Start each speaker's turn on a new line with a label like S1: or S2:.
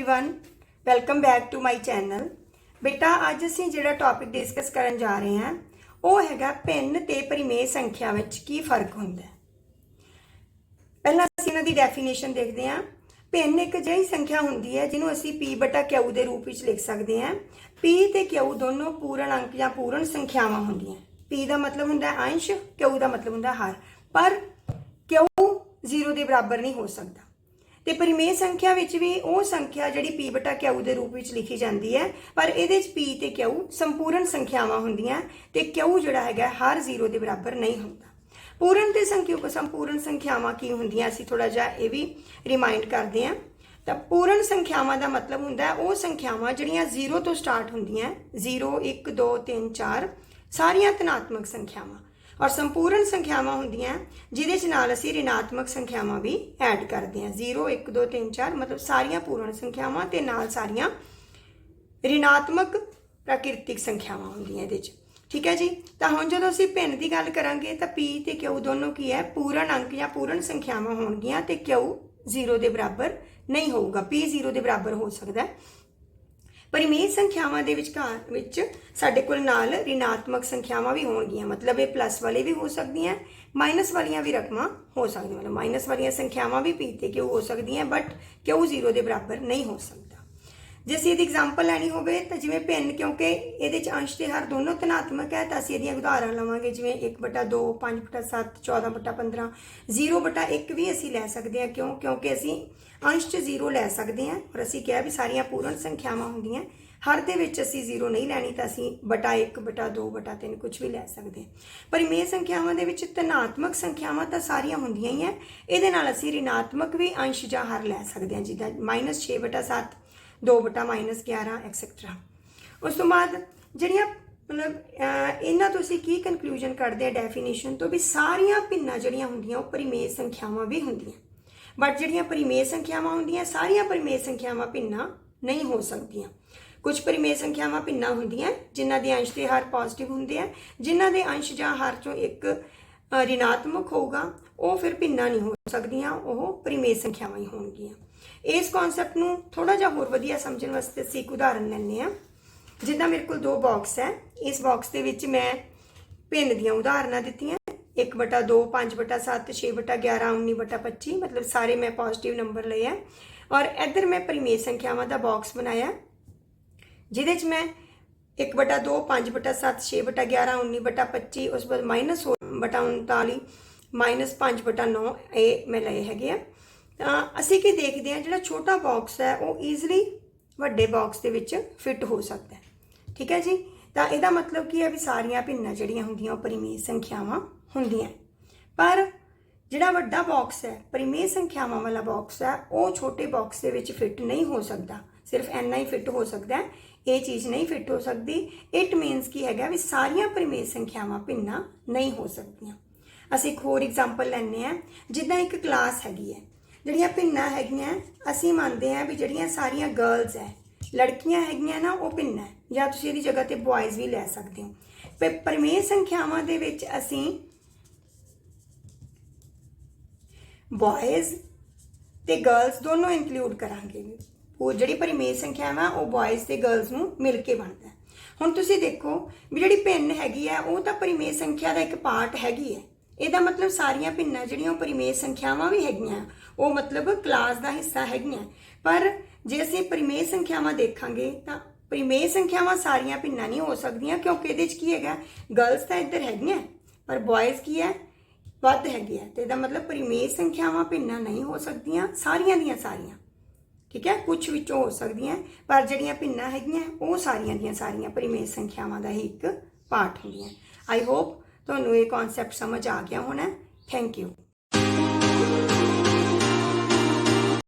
S1: everyone welcome back to my channel ਬੇਟਾ ਅੱਜ ਅਸੀਂ ਜਿਹੜਾ ਟੌਪਿਕ ਡਿਸਕਸ ਕਰਨ ਜਾ ਰਹੇ ਹਾਂ ਉਹ ਹੈਗਾ ਭਿੰਨ ਤੇ ਪਰਿਮੇਯ ਸੰਖਿਆ ਵਿੱਚ ਕੀ ਫਰਕ ਹੁੰਦਾ ਹੈ ਪਹਿਲਾਂ ਅਸੀਂ ਇਹਨਾਂ ਦੀ ਡੈਫੀਨੇਸ਼ਨ ਦੇਖਦੇ ਹਾਂ ਭਿੰਨ ਇੱਕ ਅਜਿਹੀ ਸੰਖਿਆ ਹੁੰਦੀ ਹੈ ਜਿਹਨੂੰ ਅਸੀਂ p ਬਟਾ q ਦੇ ਰੂਪ ਵਿੱਚ ਲਿਖ ਸਕਦੇ ਹਾਂ p ਤੇ q ਦੋਨੋਂ ਪੂਰਨ ਅੰਕ ਜਾਂ ਪੂਰਨ ਸੰਖਿਆਵਾਂ ਹੁੰਦੀਆਂ p ਦਾ ਮਤਲਬ ਹੁੰਦਾ ਹੈ ਅੰਸ਼ q ਦਾ ਮਤਲਬ ਹੁੰਦਾ ਹੈ ਹਰ ਪਰ q 0 ਦੇ ਬਰਾਬਰ ਨਹੀਂ ਹੋ ਸਕਦਾ ਤੇ ਪਰਿਮੇਯ ਸੰਖਿਆ ਵਿੱਚ ਵੀ ਉਹ ਸੰਖਿਆ ਜਿਹੜੀ p ਬਟਾ q ਦੇ ਰੂਪ ਵਿੱਚ ਲਿਖੀ ਜਾਂਦੀ ਹੈ, ਪਰ ਇਹਦੇ ਵਿੱਚ p ਤੇ q ਸੰਪੂਰਨ ਸੰਖਿਆਵਾਂ ਹੁੰਦੀਆਂ ਤੇ q ਜਿਹੜਾ ਹੈਗਾ ਹਰ 0 ਦੇ ਬਰਾਬਰ ਨਹੀਂ ਹੁੰਦਾ। ਪੂਰਨ ਤੇ ਸੰਖਿਆ ਸੰਪੂਰਨ ਸੰਖਿਆਵਾਂ ਕੀ ਹੁੰਦੀਆਂ ਅਸੀਂ ਥੋੜਾ ਜਿਹਾ ਇਹ ਵੀ ਰਿਮਾਈਂਡ ਕਰਦੇ ਹਾਂ। ਤਾਂ ਪੂਰਨ ਸੰਖਿਆਵਾਂ ਦਾ ਮਤਲਬ ਹੁੰਦਾ ਹੈ, ਉਹ ਸੰਖਿਆਵਾਂ ਜਿਹੜੀਆਂ 0 ਤੋਂ ਸਟਾਰਟ ਹੁੰਦੀਆਂ 0 1 2 3 4 ਸਾਰੀਆਂ ਧਨਾਤਮਕ ਸੰਖਿਆਵਾਂ। ਔਰ ਸੰਪੂਰਨ ਸੰਖਿਆਵਾਂ ਹੁੰਦੀਆਂ, ਜਿਹਦੇ ਚ ਨਾਲ ਅਸੀਂ ਰਿਣਾਤਮਕ ਸੰਖਿਆਵਾਂ ਵੀ ਐਡ ਕਰਦੇ ਹਾਂ। 0 1 2 3 4 ਮਤਲਬ ਸਾਰੀਆਂ ਪੂਰਨ ਸੰਖਿਆਵਾਂ ਤੇ ਨਾਲ ਸਾਰੀਆਂ ਰਿਣਾਤਮਕ ਪ੍ਰਾਕਿਰਤਿਕ ਸੰਖਿਆਵਾਂ ਹੁੰਦੀਆਂ ਇਹਦੇ ਚ। ਠੀਕ ਹੈ ਜੀ? ਤਾਂ ਹੁਣ ਜਦੋਂ ਅਸੀਂ ਭਿੰਨ ਦੀ ਗੱਲ ਕਰਾਂਗੇ, ਤਾਂ p ਤੇ q ਦੋਨੋਂ ਕੀ ਹੈ? ਪੂਰਨ ਅੰਕ ਜਾਂ ਪੂਰਨ ਸੰਖਿਆਵਾਂ ਹੋਣਗੀਆਂ ਤੇ q 0 ਦੇ ਬਰਾਬਰ ਨਹੀਂ ਹੋਊਗਾ। p 0 ਦੇ ਬਰਾਬਰ ਹੋ ਸਕਦਾ ਹੈ ਪਰਿਮੇਯ ਸੰਖਿਆਵਾਂ ਦੇ ਵਿਚਕਾਰ ਵਿੱਚ ਸਾਡੇ ਕੋਲ ਨਾਲ ਰਿਣਾਤਮਕ ਸੰਖਿਆਵਾਂ ਵੀ ਹੋਣਗੀਆਂ। ਮਤਲਬ ਇਹ ਪਲੱਸ ਵਾਲੇ ਵੀ ਹੋ ਸਕਦੀਆਂ ਮਾਈਨਸ ਵਾਲੀਆਂ ਵੀ ਰਕਮਾਂ ਹੋ ਸਕਦੀਆਂ। ਮਤਲਬ ਮਾਈਨਸ ਵਾਲੀਆਂ ਸੰਖਿਆਵਾਂ ਵੀ p ਤੇ q ਹੋ ਸਕਦੀਆਂ ਬਟ q 0 ਦੇ ਬਰਾਬਰ ਨਹੀਂ ਹੋ ਸਕਦਾ ਜੇ ਅਸੀਂ ਇਹਦੀ ਐਗਜ਼ਾਮਪਲ ਲੈਣੀ ਹੋਵੇ ਤਾਂ ਜਿਵੇਂ ਭਿੰਨ, ਕਿਉਂਕਿ ਇਹਦੇ ਚ ਅੰਸ਼ ਤੇ ਹਰ ਦੋਨੋਂ ਧਨਾਤਮਕ ਹੈ, ਤਾਂ ਅਸੀਂ ਇਹਦੀਆਂ ਉਦਾਹਰਣ ਲਵਾਂਗੇ, ਜਿਵੇਂ 1/2 5/7 14/15 0/1 ਵੀ ਅਸੀਂ ਲੈ ਸਕਦੇ ਹਾਂ। ਕਿਉਂ? ਕਿਉਂਕਿ ਅਸੀਂ ਅੰਸ਼ ਚ 0 ਲੈ ਸਕਦੇ ਹਾਂ ਔਰ ਅਸੀਂ ਕਿਹਾ ਵੀ ਸਾਰੀਆਂ ਪੂਰਨ ਸੰਖਿਆਵਾਂ ਹੁੰਦੀਆਂ। ਹਰ ਦੇ ਵਿੱਚ ਅਸੀਂ 0 ਨਹੀਂ ਲੈਣੀ ਤਾਂ ਅਸੀਂ ਬਟਾ 1 ਬਟਾ 2 ਬਟਾ 3 ਕੁਝ ਵੀ ਲੈ ਸਕਦੇ ਹਾਂ। ਪਰਿਮੇਯ ਸੰਖਿਆਵਾਂ ਦੇ ਵਿੱਚ ਧਨਾਤਮਕ ਸੰਖਿਆਵਾਂ ਤਾਂ ਸਾਰੀਆਂ ਹੁੰਦੀਆਂ ਹੀ ਹੈ। ਇਹਦੇ ਨਾਲ ਅਸੀਂ ਰਿਣਾਤਮਕ ਵੀ ਅੰਸ਼ ਜਾਂ ਹਰ ਲੈ ਸਕਦੇ ਹਾਂ, ਜਿੱਦਾਂ -6 ਬਟਾ 7 2 ਬਟਾ -11 ਐਕਸੈਟਰਾ ਉਸ ਤੋਂ ਬਾਅਦ ਜਿਹੜੀਆਂ, ਮਤਲਬ ਇਹਨਾਂ ਤੋਂ ਅਸੀਂ ਕੀ ਕਨਕਲੂਜਨ ਕੱਢਦੇ ਆ ਡੈਫੀਨੇਸ਼ਨ ਤੋਂ ਵੀ ਸਾਰੀਆਂ ਭਿੰਨਾਂ ਜਿਹੜੀਆਂ ਹੁੰਦੀਆਂ, ਉਹ ਪਰਿਮੇਯ ਸੰਖਿਆਵਾਂ ਵੀ ਹੁੰਦੀਆਂ। ਬਟ ਜਿਹੜੀਆਂ ਪਰਿਮੇਯ ਸੰਖਿਆਵਾਂ ਹੁੰਦੀਆਂ, ਸਾਰੀਆਂ ਪਰਿਮੇਯ ਸੰਖਿਆਵਾਂ ਭਿੰਨਾਂ ਨਹੀਂ ਹੋ ਸਕਦੀਆਂ। ਕੁਝ ਪਰਿਮੇਯ ਸੰਖਿਆਵਾਂ ਭਿੰਨਾਂ ਹੁੰਦੀਆਂ, ਜਿਨ੍ਹਾਂ ਦੇ ਅੰਸ਼ ਤੇ ਹਰ ਪੋਜ਼ਿਟਿਵ ਹੁੰਦੇ ਆ, ਜਿਨ੍ਹਾਂ ਦੇ ਅੰਸ਼ ਜਾਂ ਹਾਰ ਚੋਂ ਇੱਕ ਰਿਣਾਤਮਕ ਹੋਊਗਾ, ਉਹ ਫਿਰ ਭਿੰਨਾਂ ਨਹੀਂ ਹੋ ਸਕਦੀਆਂ, ਉਹ ਪਰਿਮੇਯ ਸੰਖਿਆਵਾਂ ਹੀ ਹੋਣਗੀਆਂ। ਇਸ ਕਨਸੈਪਟ ਨੂੰ ਥੋੜਾ ਜਿਹਾ ਹੋਰ ਵਧੀਆ ਸਮਝਣ ਵਾਸਤੇ ਅਸੀਂ ਇੱਕ ਉਦਾਹਰਨ ਲੈਂਦੇ ਆ ਜਿੱਦਾਂ ਮੇਰੇ ਕੋਲ ਦੋ ਬਾਕਸ ਹੈ, ਇਸ ਬਾਕਸ ਦੇ ਵਿੱਚ ਮੈਂ ਭਿੰਨ ਦੀਆਂ ਉਦਾਹਰਨਾਂ ਦਿੱਤੀਆਂ। 1/2 5/7 6/11 19/25 ਮਤਲਬ ਸਾਰੇ ਮੈਂ ਪੋਜ਼ਿਟਿਵ ਨੰਬਰ ਲਏ ਆ ਔਰ ਇੱਧਰ ਮੈਂ ਪਰਿਮੇਯ ਸੰਖਿਆਵਾਂ ਦਾ ਬਾਕਸ ਬਣਾਇਆ। ਜਿਹਦੇ 'ਚ ਮੈਂ 1/2 5/7 6/11 19/25 ਉਸ ਤੋਂ ਬਾਅਦ ਮਾਈਨਸ ਹੋ -39 -5/9 ਇਹ ਮੈਂ ਲਏ ਹੈਗੇ ਆ। ਤਾਂ ਅਸੀਂ ਕੀ ਦੇਖਦੇ ਆ ਜਿਹੜਾ ਛੋਟਾ ਬਾਕਸ ਹੈ, ਉਹ ਈਜ਼ੀਲੀ ਵੱਡੇ ਬਾਕਸ ਦੇ ਵਿੱਚ ਫਿੱਟ ਹੋ ਸਕਦਾ ਹੈ। ਠੀਕ ਹੈ ਜੀ? ਤਾਂ ਇਹਦਾ ਮਤਲਬ ਕੀ ਹੈ ਵੀ ਸਾਰੀਆਂ ਭਿੰਨਾਂ ਜਿਹੜੀਆਂ ਹੁੰਦੀਆਂ, ਉਹ ਪਰਿਮੇਯ ਸੰਖਿਆਵਾਂ ਹੁੰਦੀਆਂ ਪਰ ਜਿਹੜਾ ਵੱਡਾ ਬਾਕਸ ਹੈ, ਪਰਿਮੇਯ ਸੰਖਿਆਵਾਂ ਵਾਲਾ ਬਾਕਸ ਹੈ, ਉਹ ਛੋਟੇ ਬਾਕਸ ਦੇ ਵਿੱਚ ਫਿੱਟ ਨਹੀਂ ਹੋ ਸਕਦਾ। ਸਿਰਫ ਇੰਨਾ ਹੀ ਫਿੱਟ ਹੋ ਸਕਦਾ ਹੈ ਇਹ ਚੀਜ਼ ਨਹੀਂ ਫਿੱਟ ਹੋ ਸਕਦੀ। ਇਟ ਮੀਨਸ ਕੀ ਹੈਗਾ ਵੀ ਸਾਰੀਆਂ ਪਰਿਮੇਯ ਸੰਖਿਆਵਾਂ ਭਿੰਨਾਂ ਨਹੀਂ ਹੋ ਸਕਦੀਆਂ। ਅਸੀਂ ਇੱਕ ਹੋਰ ਐਗਜ਼ਾਮਪਲ ਲੈਂਦੇ ਆ ਜਿੱਦਾਂ ਇੱਕ ਕਲਾਸ ਹੈਗੀ ਹੈ, ਜਿਹੜੀਆਂ ਭਿੰਨਾਂ ਹੈਗੀਆਂ, ਅਸੀਂ ਮੰਨਦੇ ਆ ਵੀ ਜਿਹੜੀਆਂ ਸਾਰੀਆਂ ਗਰਲਸ ਹੈ, ਲੜਕੀਆਂ ਹੈਗੀਆਂ ਨਾ, ਉਹ ਭਿੰਨ ਹੈ। ਜਾਂ ਤੁਸੀਂ ਇਹਦੀ ਜਗ੍ਹਾ ਤੇ ਬॉयਜ਼ ਵੀ ਲੈ ਸਕਦੇ ਹੋ। ਪਰ ਪਰਿਮੇਯ ਸੰਖਿਆਵਾਂ ਦੇ ਵਿੱਚ ਅਸੀਂ ਬॉयਜ਼ ਤੇ ਗਰਲਸ ਦੋਨੋਂ ਇਨਕਲੂਡ ਕਰਾਂਗੇ। ਉਹ ਜਿਹੜੀ ਪਰਿਮੇਯ ਸੰਖਿਆਵਾਂ ਉਹ ਬॉयਜ਼ ਤੇ ਗਰਲਸ ਨੂੰ ਮਿਲ ਕੇ ਬਣਦਾ ਹੁਣ ਤੁਸੀਂ ਦੇਖੋ ਵੀ ਜਿਹੜੀ ਭਿੰਨ ਹੈਗੀ ਹੈ, ਉਹ ਤਾਂ ਪਰਿਮੇਯ ਸੰਖਿਆ ਦਾ ਇੱਕ ਪਾਰਟ ਹੈਗੀ ਹੈ। ਇਹਦਾ ਮਤਲਬ ਸਾਰੀਆਂ ਭਿੰਨਾਂ ਜਿਹੜੀਆਂ ਉਹ ਪਰਿਮੇਯ ਸੰਖਿਆਵਾਂ ਵੀ ਹੈਗੀਆਂ, ਉਹ ਮਤਲਬ ਕਲਾਸ ਦਾ ਹਿੱਸਾ ਹੈਗੀਆਂ। ਪਰ ਜੇ ਅਸੀਂ ਪਰਿਮੇਯ ਸੰਖਿਆਵਾਂ ਦੇਖਾਂਗੇ, ਤਾਂ ਪਰਿਮੇਯ ਸੰਖਿਆਵਾਂ ਸਾਰੀਆਂ ਭਿੰਨਾਂ ਨਹੀਂ ਹੋ ਸਕਦੀਆਂ, ਕਿਉਂਕਿ ਇਹਦੇ 'ਚ ਕੀ ਹੈਗਾ ਗਰਲਸ ਤਾਂ ਇੱਧਰ ਹੈਗੀਆਂ, ਪਰ ਬॉयਜ਼ ਕੀ ਹੈ, ਵੱਧ ਹੈਗੇ ਹੈ। ਤੇ ਇਹਦਾ ਮਤਲਬ ਪਰਿਮੇਯ ਸੰਖਿਆਵਾਂ ਭਿੰਨਾਂ ਨਹੀਂ ਹੋ ਸਕਦੀਆਂ, ਸਾਰੀਆਂ ਦੀਆਂ ਸਾਰੀਆਂ। ਠੀਕ ਹੈ ਕੁਝ ਵਿੱਚੋਂ ਹੋ ਸਕਦੀਆਂ, ਪਰ ਜਿਹੜੀਆਂ ਭਿੰਨਾਂ ਹੈਗੀਆਂ, ਉਹ ਸਾਰੀਆਂ ਦੀਆਂ ਸਾਰੀਆਂ ਪਰਿਮੇਯ ਸੰਖਿਆਵਾਂ ਦਾ ਹੀ ਇੱਕ ਪਾਰਟ ਹੁੰਦੀਆਂ। ਆਈ ਹੋਪ ਤੁਹਾਨੂੰ ਇਹ ਕਨਸੈਪਟ ਸਮਝ ਆ ਗਿਆ ਹੋਣਾ। Thank you